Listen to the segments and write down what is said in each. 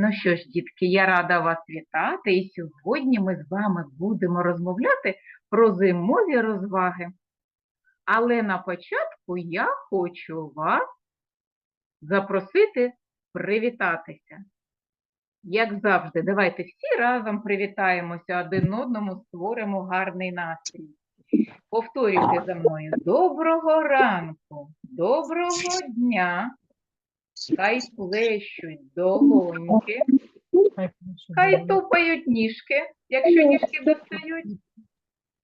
Ну що ж, дітки, я рада вас вітати, і сьогодні ми з вами будемо розмовляти про зимові розваги. Але на початку я хочу вас запросити привітатися. Як завжди, давайте всі разом привітаємося один одному, створимо гарний настрій. Повторюйте за мною доброго ранку, доброго дня. Хай плещуть долоньки, хай тупають ніжки, якщо ніжки достають.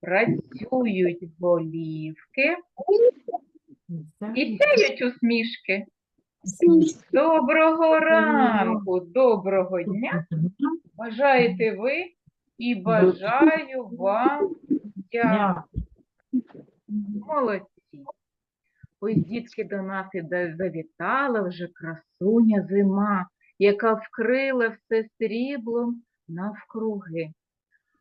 Працюють голівки і сяють усмішки. Доброго ранку, доброго дня. Бажаєте ви і бажаю вам дякую. Молодці. Ось дітки до нас і завітала вже красуня зима, яка вкрила все сріблом навкруги.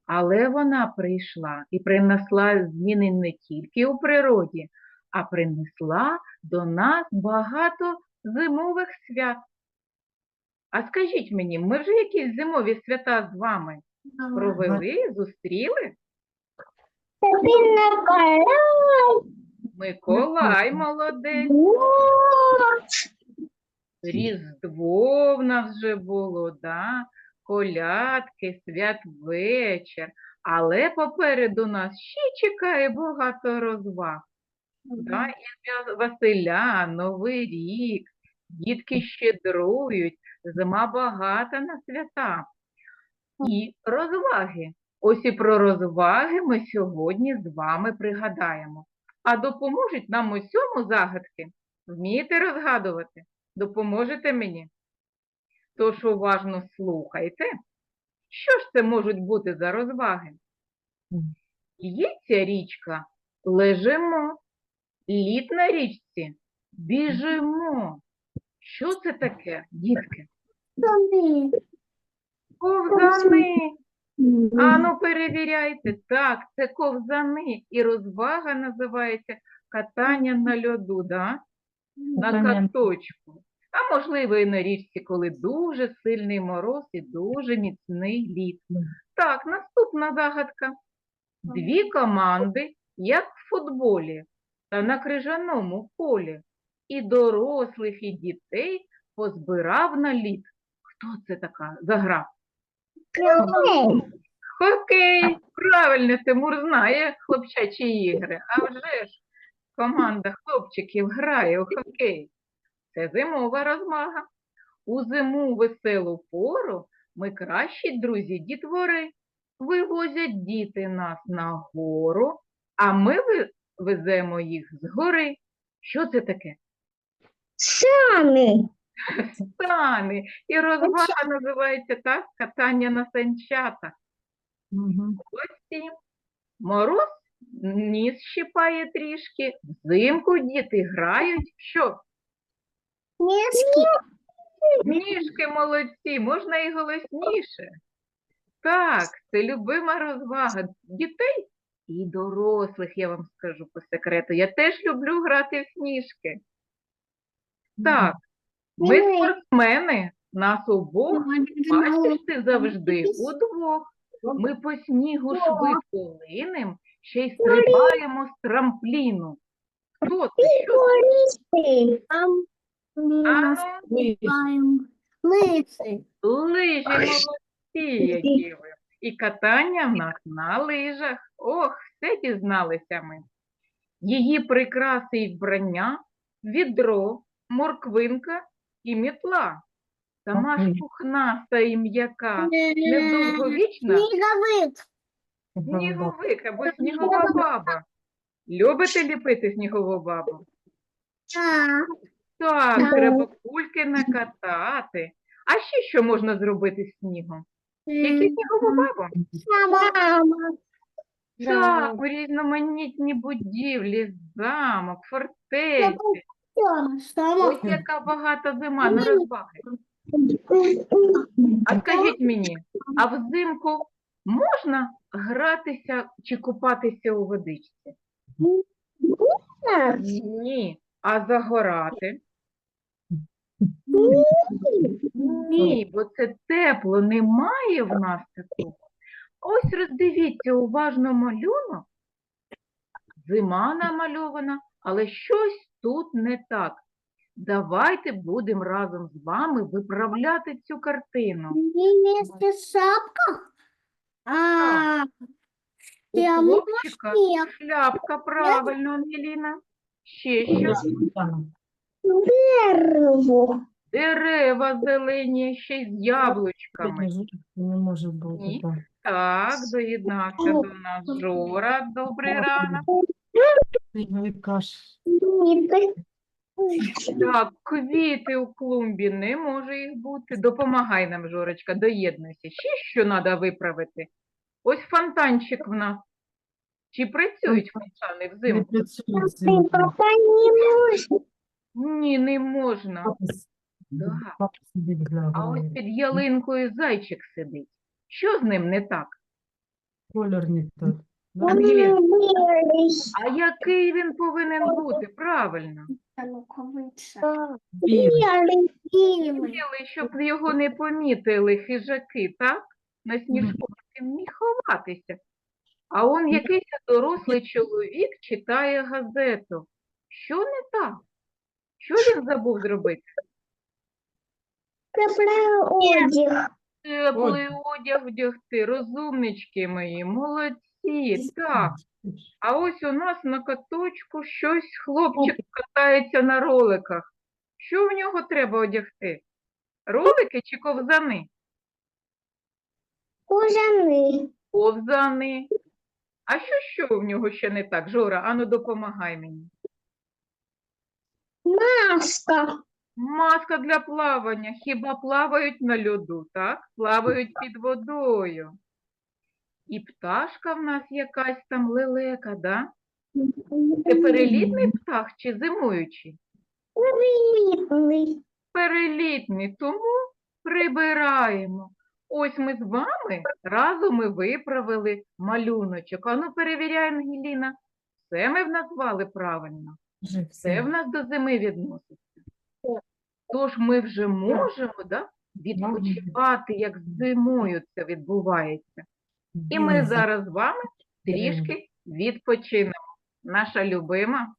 Але вона прийшла і принесла зміни не тільки у природі, а принесла до нас багато зимових свят. А скажіть мені, ми вже якісь зимові свята з вами провели, зустріли? Миколай молодець. Різдво в нас вже було, да? колядки, святвечір. Але попереду нас ще чекає багато розваг. Да? І Василя, Новий рік, дітки щедрують, зима багата на свята. І розваги. Ось і про розваги ми сьогодні з вами пригадаємо. А допоможуть нам у цьому загадки. Вмієте розгадувати? Допоможете мені? Тож уважно слухайте. Що ж це можуть бути за розваги? Є ця річка, лежимо, лід на річці, біжимо. Що це таке, дітки? Ковзани. Ану, перевіряйте. Так, це ковзани. І розвага називається катання на льоду, да? на каточку. А можливо, і на річці, коли дуже сильний мороз і дуже міцний лід. Так, наступна загадка. Дві команди, як в футболі, та на крижаному полі. І дорослих, і дітей позбирав на лід. Хто це така за Хокей! Правильно, Тимур знає хлопчачі ігри. А вже ж команда хлопчиків грає у хокей. Це зимова розмага. У зиму веселу пору ми кращі друзі дітвори. Вивозять діти нас на гору, а ми веземо їх з гори. Що це таке? Сани. Сани. І розвага називається так катання на санчатах. Ось Мороз ніс щипає трішки, взимку діти грають. Що? Ніжки молодці, можна і голосніше. Так, це любима розвага дітей і дорослих, я вам скажу по секрету. Я теж люблю грати в сніжки. Так, ми спортсмени, нас обох, бачиш ти завжди удвох. Ми по снігу швидко линем, ще й стрибаємо з трампліну. Хто ти? А, лиси. Лижі молодці, які ви. І катання в нас на лижах. Ох, все дізналися ми. Її прикраси й вбрання, відро, морквинка і мітла. Сама ж пухнаста і м'яка, недовговічна Снеговик. сніговик або снігова баба. Любите ліпити снігову бабу? Так. Треба кульки накатати. А ще що можна зробити з снігом? Тільки снігову бабу? Мама. Так, різноманітні будівлі, замок, фортеці. Ось яка багата зима на розваги. А скажіть мені, а взимку можна гратися чи купатися у водичці? Ні. А загорати? Ні, бо це тепло, немає в нас такого. Ось роздивіться уважно малюнок. Зима намальована, але щось тут не так. Давайте будемо разом з вами виправляти цю картину. Вместе шапка? А, У прямо хлопчика снег. шляпка, правильно, Ангеліна. Ще що? Дерево. Дерева зелені, ще й з яблучками. Не може бути, Ні. Так, доєднався до нас Жора. Добрий ранок. Так, квіти у клумбі, не може їх бути. Допомагай нам, Жорочка, доєднуйся. Ще що треба виправити? І фонтанчик в нас. Чи працюють фонтани взимку? Ні, не можна. Для А ось під ялинкою зайчик сидить. Що з ним не так? Колір не той. Да? Он Ангелина. белый. А який він повинен бути? Правильно. А ну-ка, выше. Білий. Белый, белый. Білий, щоб його не помітили хижаки, так? На сніжку він міг ховатися. А он якийсь дорослий чоловік читає газету. Що не так? Що він забув зробити? Теплый одяг. Теплий одяг вдягти, розумнички мої, молодці, так. А ось у нас на каточку щось хлопчик катається на роликах. Що в нього треба одягти? Ролики чи ковзани? Кожаный. Ковзани. А що що в нього ще не так? Жора, ану допомагай мені. Маска. Маска для плавання. Хіба плавають на льоду, так? Плавають під водою. І пташка в нас якась там лелека, да? Це перелітний птах чи зимуючий? Перелітний. Перелітний, тому прибираємо. Ось ми з вами разом і виправили малюночок. Ану, перевіряй, Ангеліна. Все ми в назвали правильно. Вже все. в нас до зими відноситься. Тож ми вже можемо да, відпочивати, як зимою це відбувається. І ми зараз з вами трішки відпочинемо. Наша любима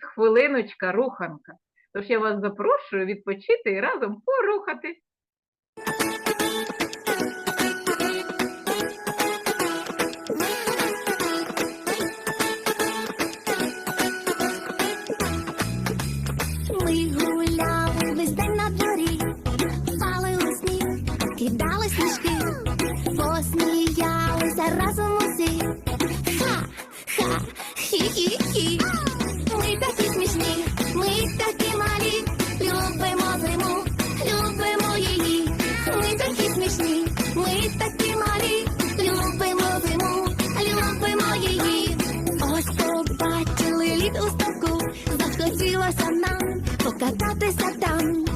хвилиночка руханка. Тож я вас запрошую відпочити і разом порухатись. Ми гуляли весь день на дворі, палили сніг, кидали хі-хі-хі. Ми такі смішні, ми такі малі, любимо зиму, любимо її. Ми такі смішні, ми такі малі, любимо зиму, любимо її. Ось побачили лід у ставку, захотілося нам покататися там.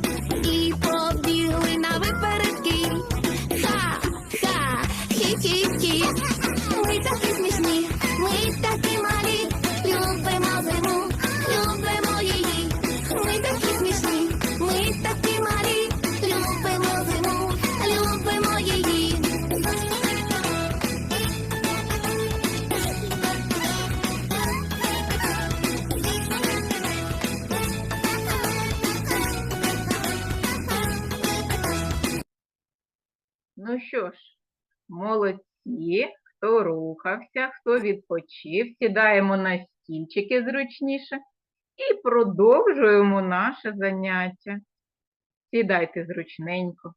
Молодці, хто рухався, хто відпочив, сідаємо на стільчики зручніше і продовжуємо наше заняття. Сідайте зручненько.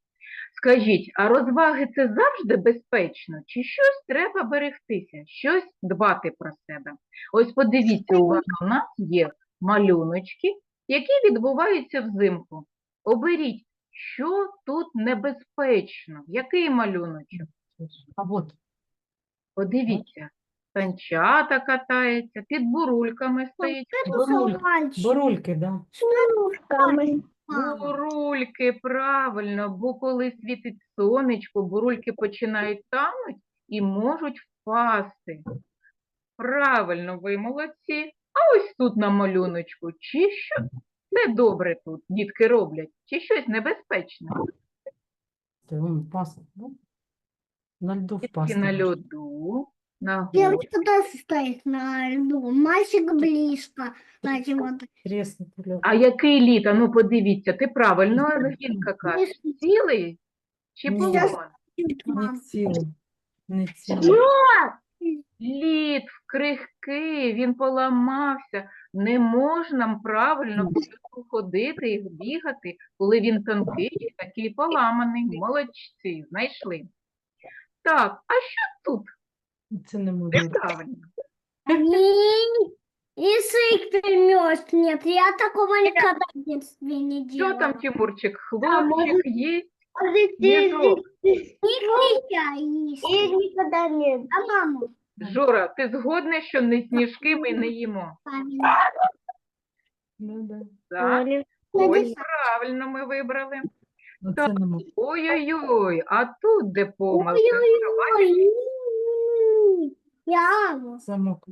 Скажіть, а розваги це завжди безпечно? Чи щось треба берегтися, щось дбати про себе? Ось подивіться, уважно, у нас є малюночки, які відбуваються взимку. Оберіть, що тут небезпечно, який малюночок? А от, Подивіться, санчата катається, під бурульками стоїть. Буруль- бурульки, да? Шнурками. Бурульки, правильно, бо коли світить сонечко, бурульки починають тануть і можуть впасти. Правильно, ви молодці. А ось тут на малюночку, чи що? Все добре тут дітки роблять, чи щось небезпечне? Це вон пас. На льду Дітки впасти. на може. льоду, на горі. Девочка тоже стоит на льду. Мальчик близко. А який лід? А ну подивіться, ти правильно, Ангелінка каже. Цілий чи Ні. полон? Не цілий. Не цілий. Лід крихкий, він поламався. Не можна правильно по льоду ходити і бігати, коли він тонкий і такий поламаний. Молодці, знайшли. Так, а що тут Це не може. Язык. Нет, я такого никогда в детстве не Що делала. там, Тимурчик, хлопчик є? Нельзя есть. Никогда нет. А маму? Жора, ти згодна, що не сніжки ми не їмо? Правильно. Ну, да. Так? Ось правильно ми вибрали. Ну, це не. Ой-ой-ой, а тут де помилка? Ой-ой-ой. Я Замок.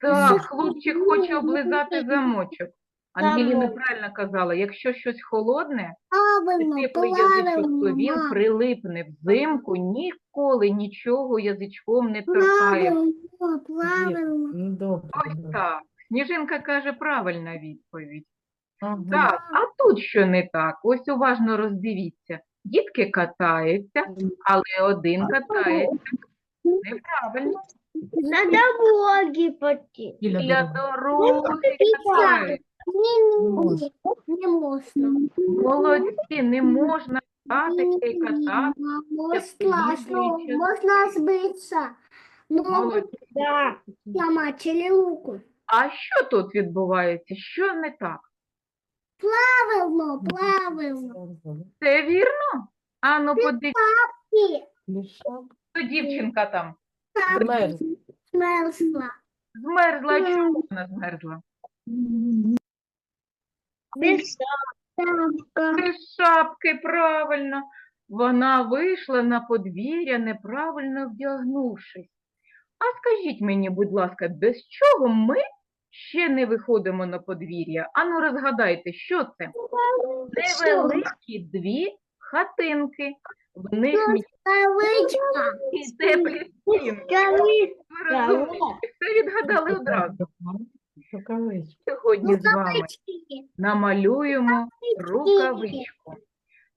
Так, хлопчик хоче облизати замочок. Ангеліна правильно казала, якщо щось холодне, правильно, теплий язичок, то він прилипне взимку, ніколи нічого язичком не торкає. Правильно, правильно. Ну, добре. Ось так. Сніжинка каже правильна відповідь. Ага. Так, а тут що не так? Ось уважно роздивіться. Дітки катаються, але один катається неправильно. На дороге пойти. Біля Для дороги. катаються. Не, можно. Молодці, не можна кататися і катати. Можно, страшно, можно сбиться. Молодці. Да. сломатели руку. А що тут відбувається? Що не так? Правильно, правильно. Це вірно? Ану, подивіться, Лішак. дівчинка там Мерз. смерзла. змерзла. Чому вона змерзла? Без Без шапки, правильно. Вона вийшла на подвір'я, неправильно вдягнувшись. А скажіть мені, будь ласка, без чого ми ще не виходимо на подвір'я? Ану, розгадайте, що це? Невеликі дві хатинки. В них Кавычка. теплі стінки. Ви все відгадали одразу. Сьогодні з вами намалюємо рукавичку.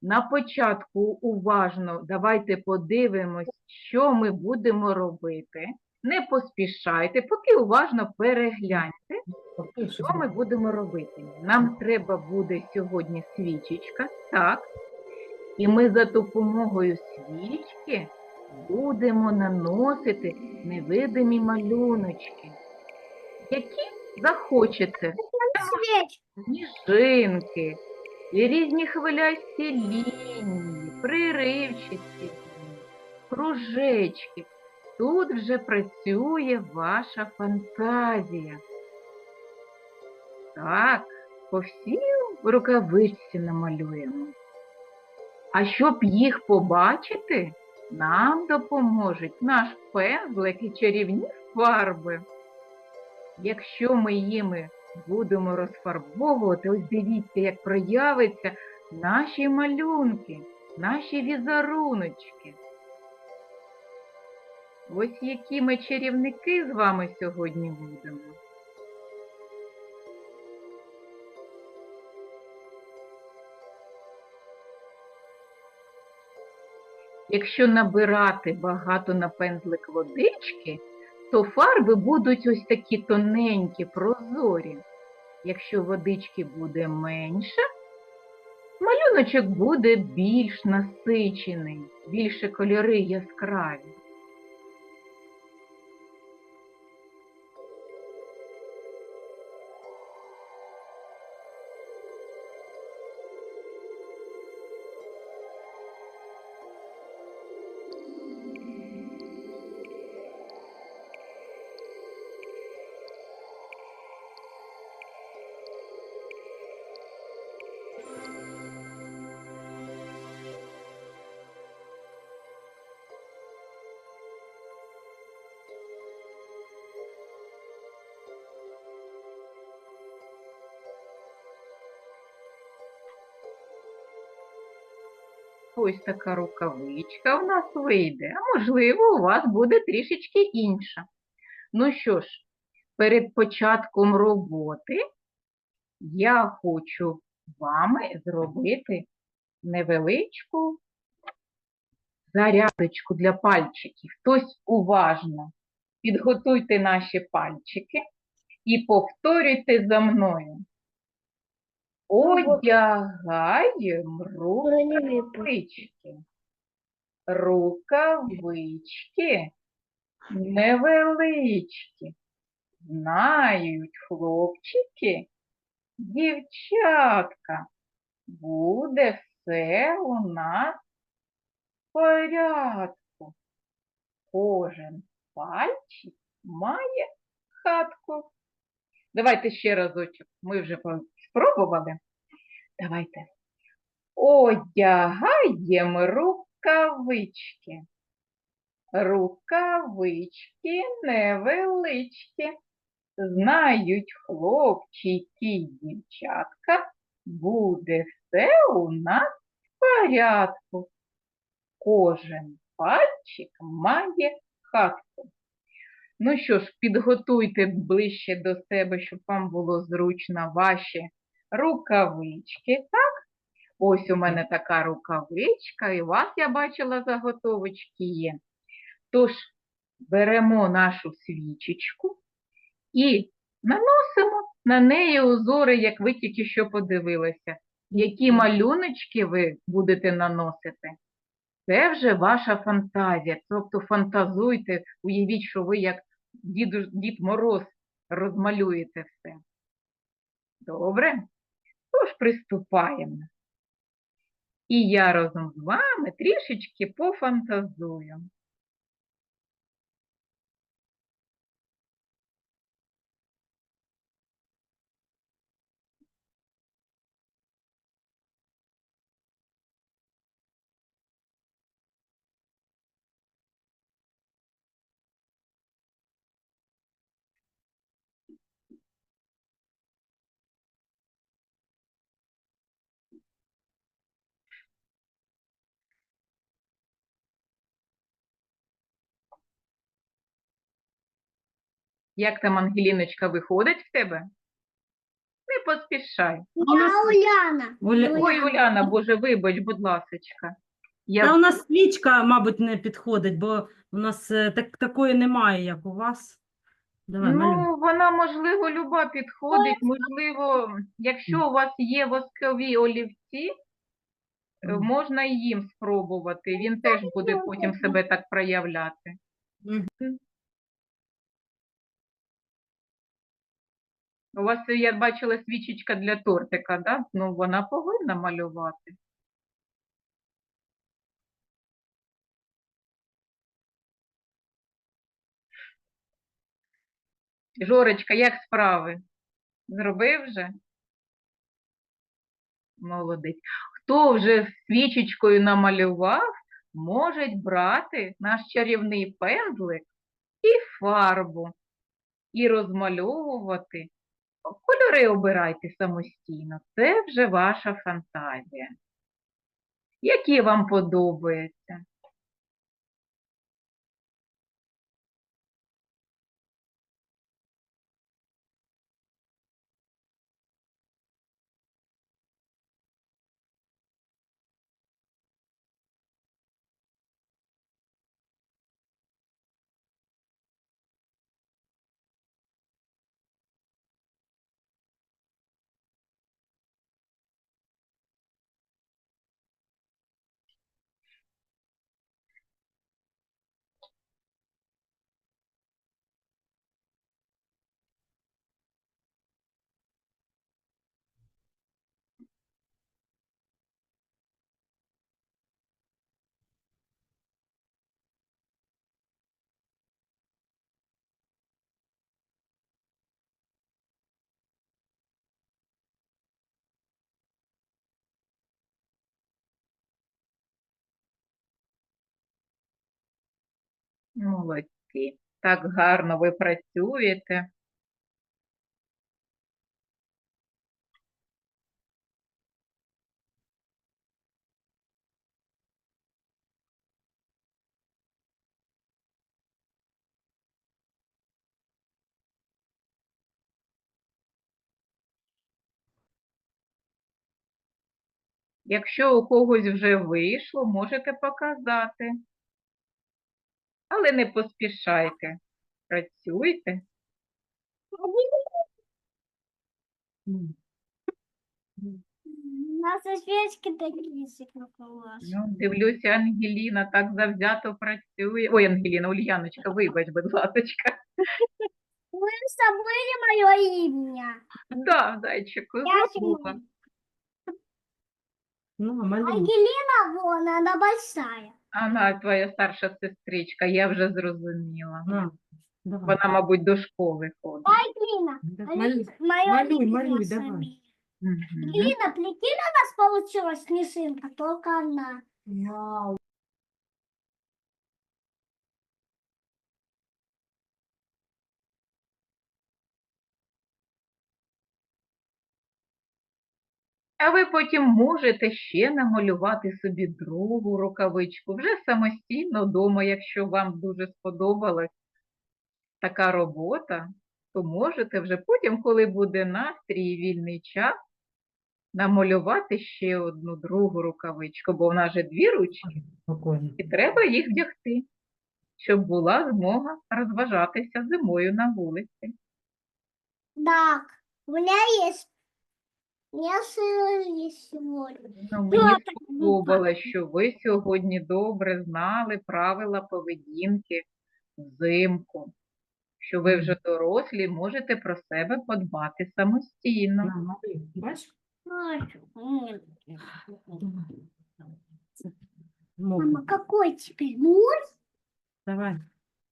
На початку уважно давайте подивимось, що ми будемо робити. Не поспішайте, поки уважно перегляньте, що ми будемо робити. Нам треба буде сьогодні свічечка, так? І ми за допомогою свічки будемо наносити невидимі малюночки, які захочете сніжинки, і різні хвилясті лінії, приривчасті кружечки. Тут вже працює ваша фантазія. Так, по всій рукавичці намалюємо. А щоб їх побачити, нам допоможуть наш пензлик і чарівні фарби. Якщо ми їми будемо розфарбовувати, ось дивіться, як проявиться наші малюнки, наші візеруночки. Ось які ми чарівники з вами сьогодні будемо. Якщо набирати багато на пензлик водички, то фарби будуть ось такі тоненькі, прозорі. Якщо водички буде менше, малюночок буде більш насичений, більше кольори яскраві. Ось така рукавичка в нас вийде, а можливо, у вас буде трішечки інша. Ну що ж, перед початком роботи я хочу вами зробити невеличку зарядочку для пальчиків. Хтось уважно підготуйте наші пальчики і повторюйте за мною. Одягаємо рукавички. Рукавички невеличкі. Знають хлопчики, дівчатка. Буде все у нас в порядку. Кожен пальчик має хатку. Давайте ще разочок. Ми вже спробували. Давайте. Одягаємо рукавички. Рукавички невеличкі. Знають хлопчики й дівчатка, буде все у нас в порядку. Кожен пальчик має хатку. Ну що ж, підготуйте ближче до себе, щоб вам було зручно ваші рукавички, так? Ось у мене така рукавичка, і у вас, я бачила, заготовочки є. Тож, беремо нашу свічечку і наносимо на неї узори, як ви тільки що подивилися. Які малюночки ви будете наносити? Це вже ваша фантазія. Тобто фантазуйте, уявіть, що ви як Діду, Дід Мороз розмалюєте все. Добре? Тож приступаємо. І я разом з вами трішечки пофантазую. Як там, Ангеліночка, виходить в тебе? Не поспішай. Я Уляна. Ой, Уляна, Боже, вибач, будь ласочка. Я Та у нас свічка, мабуть, не підходить, бо у нас е, так, такої немає, як у вас. Давай, малюй. Ну, вона, можливо, люба підходить, можливо, якщо у вас є воскові олівці, е, можна і їм спробувати. Він теж буде потім себе так проявляти. Мгм. У вас, е, я бачила, свічечка для тортика, да? Ну, вона повинна малювати. Жорочка, як справи? Зробив вже? Молодець. Хто вже свічечкою намалював, може брати наш чарівний пензлик і фарбу, і розмальовувати. Кольори обирайте самостійно, це вже ваша фантазія. Які вам подобаються? Молодці. Так гарно ви працюєте. Якщо у когось вже вийшло, можете показати. Але не поспішайте. Працюйте. У нас и свечки такие же, как у вас. Ну, дивлюся, Ангеліна так завзято працює. Ой, Ангеліна, Ульяночка, вибач, будь ласочка. Вы забыли мое имя. Да, зайчику, Я забула. Ну, а малюй. Ангелина, вон, она большая. Ага, твоя старша сестричка, я вже зрозуміла. Давай. Вона, мабуть, до школи ходить. Ангелина, Да, Али- малюй. малюй, малюй, давай. Мгм. Прикинь, у нас получилась снежинка, только она. А ви потім можете ще намалювати собі другу рукавичку, вже самостійно вдома, якщо вам дуже сподобалась така робота, то можете вже потім, коли буде настрій і вільний час, намалювати ще одну другу рукавичку, бо в нас же дві ручки, і треба їх вдягти, щоб була змога розважатися зимою на вулиці. Так, у меня есть. Есть сегодня. Ну, мені так сподобалось, що ви сьогодні добре знали правила поведінки взимку, що ви вже дорослі, можете про себе подбати самостійно. Бачиш? Мама, какой теперь? Мой? Давай.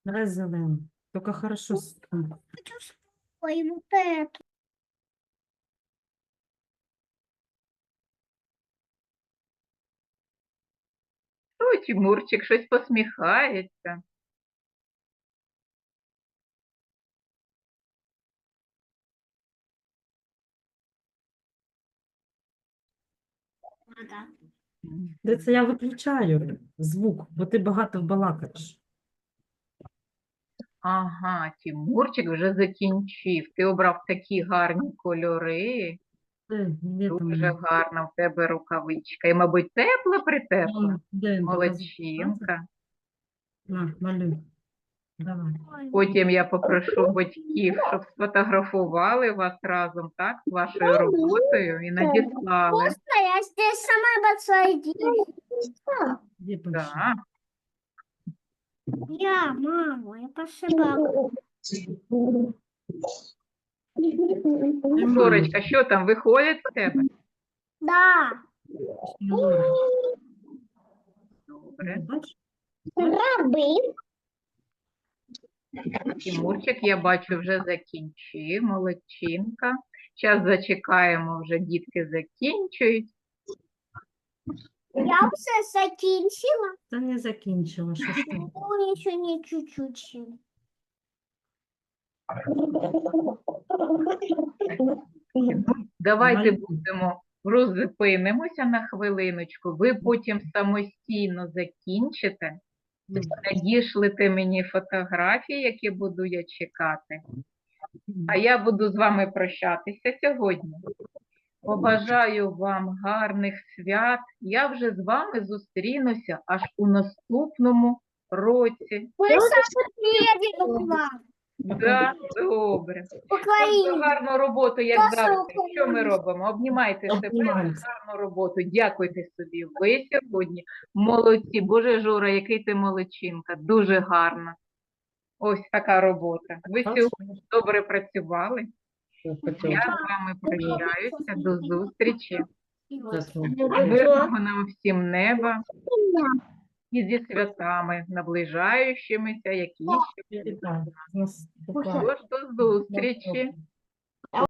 Давай зелений. Тільки хорошо. Хочу свой, вот эту. Тимурчик щось посміхається. Вода. Де це я виключаю звук, бо ти багато балакаєш. Ага, Тимурчик вже закінчив. Ти обрав такі гарні кольори. Там Дуже гарна в тебе рукавичка. І, мабуть, тепла притепла. Молодчинка. На, малюй. Давай. Потім я попрошу батьків, щоб сфотографували вас разом, так, з вашою роботою і надіслали. Вкусно, я здесь самая большая дети. Де? Так. Я, мама, я пошибала. Жорочка, що там виходить з тебе? Да. Добре. Раби. Тимурчик, я бачу, вже закінчив. Молодчинка. Зараз зачекаємо, вже дітки закінчують. Я уже закінчила. Та не закінчила, що ж ти? Ну, еще не чуть-чуть. Давайте будемо роззупинимося на хвилиночку. Ви потім самостійно закінчите. Надішлите мені фотографії, які буду я чекати. А я буду з вами прощатися сьогодні. Побажаю вам гарних свят. Я вже з вами зустрінуся аж у наступному році. Да, добре. В Гарну роботу, як завжди. Що ми робимо? Обнімайте себе гарну роботу. Дякуйте собі. Ви сьогодні молодці. Боже Жора, який ти молодчинка. Дуже гарна. Ось така робота. Ви сьогодні добре працювали. Я з вами прощаюся. До зустрічі. Мирного нам всім неба і зі святами, наближаючимися, які ще. Тож до зустрічі.